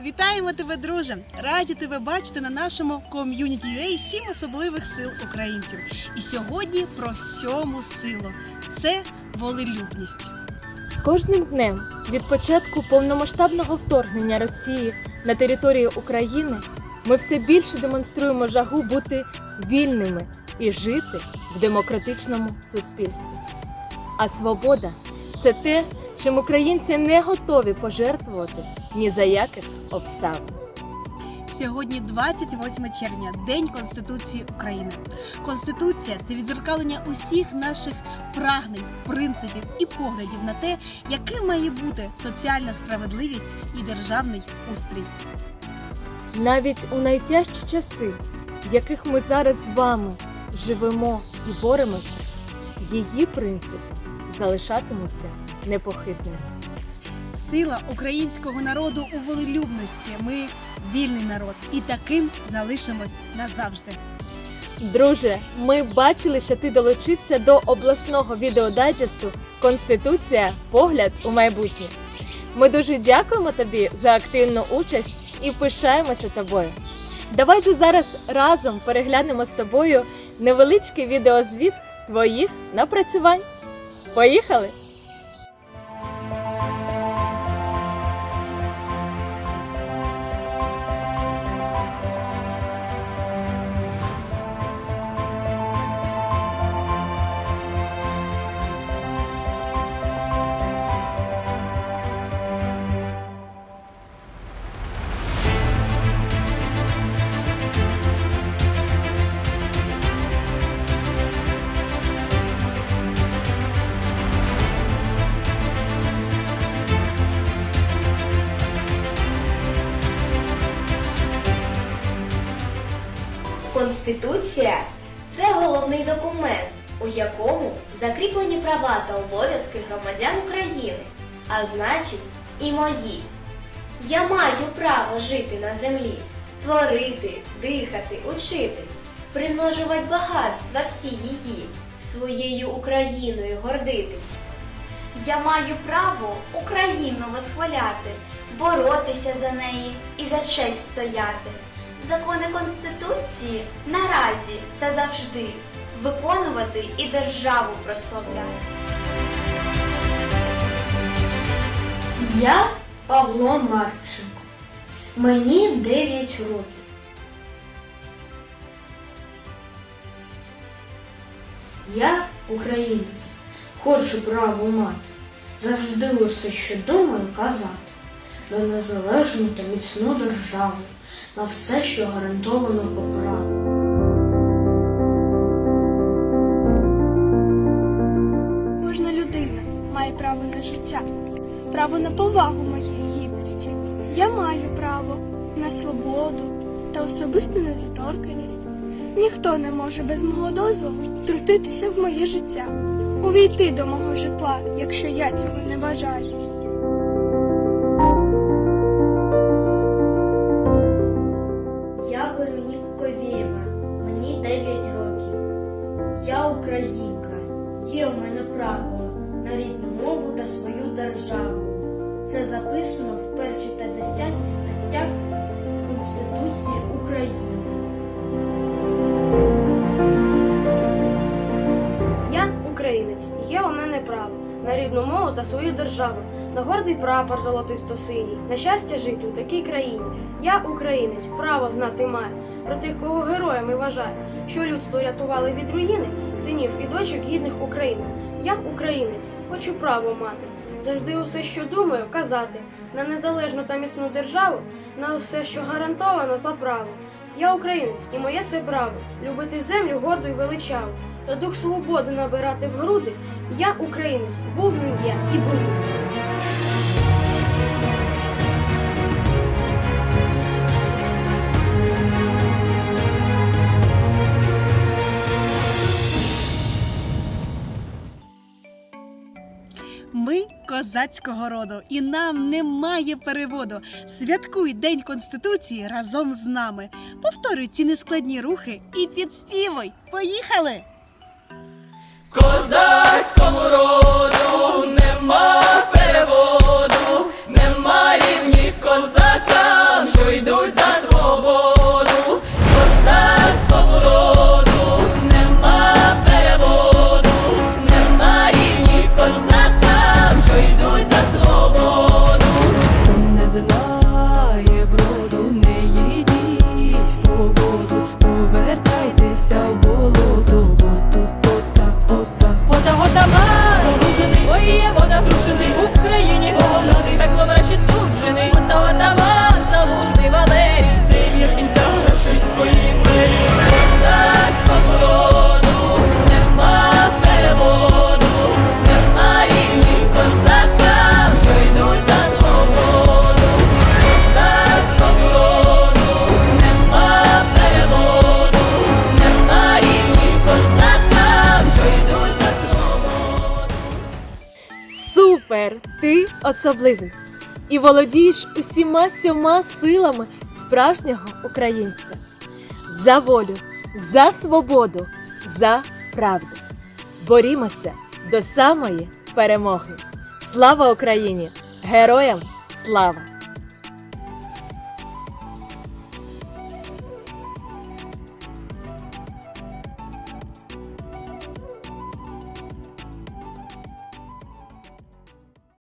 Вітаємо тебе, друже! Раді тебе бачити на нашому ком'юніті UA сім особливих сил українців. І сьогодні про сьому силу це волелюбність. З кожним днем від початку повномасштабного вторгнення Росії на територію України ми все більше демонструємо жагу бути вільними і жити в демократичному суспільстві. А свобода це те, чим українці не готові пожертвувати ні за яких обставин. Сьогодні 28 червня, День Конституції України. Конституція це відзеркалення усіх наших прагнень, принципів і поглядів на те, яким має бути соціальна справедливість і державний устрій. Навіть у найтяжчі часи, в яких ми зараз з вами живемо і боремося, її принципи залишатимуться непохитними. Сила українського народу у волелюбності. Ми вільний народ, і таким залишимось назавжди. Друже, ми бачили, що ти долучився до обласного відеодайджесту Конституція погляд у майбутнє. Ми дуже дякуємо тобі за активну участь і пишаємося тобою. Давай же зараз разом переглянемо з тобою невеличкий відеозвіт твоїх напрацювань. Поїхали! Конституція це головний документ, у якому закріплені права та обов'язки громадян України, а значить і мої. Я маю право жити на землі, творити, дихати, учитись, примножувати багатства всі її, своєю Україною гордитись. Я маю право Україну восхваляти, боротися за неї і за честь стояти. Закони Конституції наразі та завжди виконувати і державу прославляти. Я Павло Марченко. Мені 9 років. Я українець. Хочу право мати. Завжди усе, що думаю, казати. На незалежну та міцну державу, на все, що гарантовано по праву. Кожна людина має право на життя, право на повагу моєї гідності. Я маю право на свободу та особисту недоторканність. Ніхто не може без мого дозволу втрутитися в моє життя, увійти до мого житла, якщо я цього не бажаю. Веронік мені 9 років. Я українка. Є у мене право на рідну мову та свою державу. Це записано в першій та десятій статтях Конституції України. Я українець, є у мене право на рідну мову та свою державу, на гордий прапор золотисто-синій, на щастя жити у такій країні. Я українець, право знати маю, про тих, кого героями вважаю, що людство рятували від руїни, синів і дочок гідних України. Я українець, хочу право мати, завжди усе, що думаю, казати, на незалежну та міцну державу, на усе, що гарантовано по праву. Я українець, і моє це право любити землю гордо й величаву, та дух свободи набирати в груди. Я українець, був ним є і буду. Козацького роду, і нам немає переводу. Святкуй День Конституції разом з нами. Повторюй ці нескладні рухи і підспівуй. Поїхали! Козацькому роду Тепер ти особливий і володієш усіма сьома силами справжнього українця за волю, за свободу, за правду. Борімося до самої перемоги. Слава Україні! Героям слава!